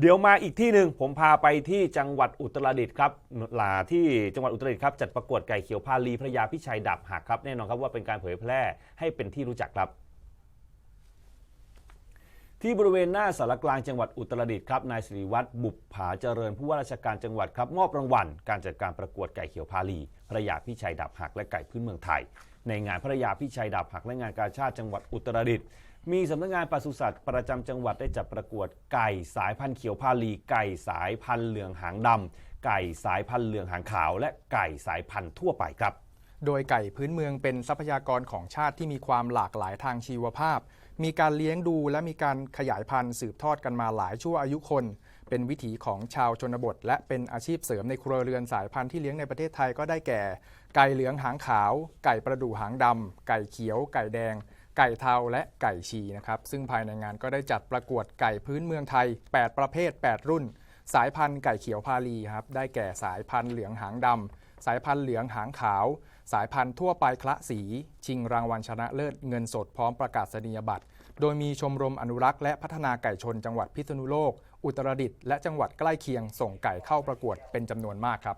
เดี๋ยวมาอีกที่หนึ่งผมพาไปที่จังหวัดอุตรดิตถ์ครับหลาที่จังหวัดอุตรดิตถ์ครับจัดประกวดไก่เขียวพาลีพระยาพิชัยดับหักครับแน่นอนครับว่าเป็นการเผยแพร่ให้เป็นที่รู้จักครับ ที่บริเวณหน้าสารกลางจังหวัดอุตรดิตถ์ครับนายสิริวัตรบุปผาเจริญผู้ว่าราชการจังหวัดครับมอบรางวัล การจัดการประกวดไก่เขียวพาลีพระยาพิชัยดับหักและไก่พื้นเมืองไทย ในงานพระยาพิชัยดับหักและงานกาชาติจังหวัดอุตรดิตถ์มีสำนักงานปศุสัตว์ประจำจังหวัดได้จัดประกวดไก่สายพันธุ์เขียวพาลี ไก่สายพันธุ์เหลืองหางดำไก่สายพันธุ์เหลืองหางขาว และไก่สายพันธุ์ทั่วไปครับ โดยไก่พื้นเมืองเป็นทรัพยากรของชาติที่มีความหลากหลายทางชีวภาพ มีการเลี้ยงดูและมีการขยายพันธุ์สืบทอดกันมาหลายชั่วอายุคน เป็นวิถีของชาวชนบท และเป็นอาชีพเสริมในครัวเรือนสายพันธุ์ที่เลี้ยงในประเทศไทยก็ได้แก่ ไก่เหลืองหางขาว ไก่ประดู่หางดำไก่เขียว ไก่แดงไก่เทาและไก่ชีนะครับ ซึ่งภายในงานก็ได้จัดประกวดไก่พื้นเมืองไทย 8 ประเภท 8 รุ่น สายพันธุ์ไก่เขียวพาลีครับ ได้แก่สายพันธุ์เหลืองหางดำ สายพันธุ์เหลืองหางขาว สายพันธุ์ทั่วไปคละสี ชิงรางวัลชนะเลิศเงินสดพร้อมประกาศนียบัตร โดยมีชมรมอนุรักษ์และพัฒนาไก่ชนจังหวัดพิษณุโลก อุตรดิตถ์และจังหวัดใกล้เคียงส่งไก่เข้าประกวดเป็นจำนวนมากครับ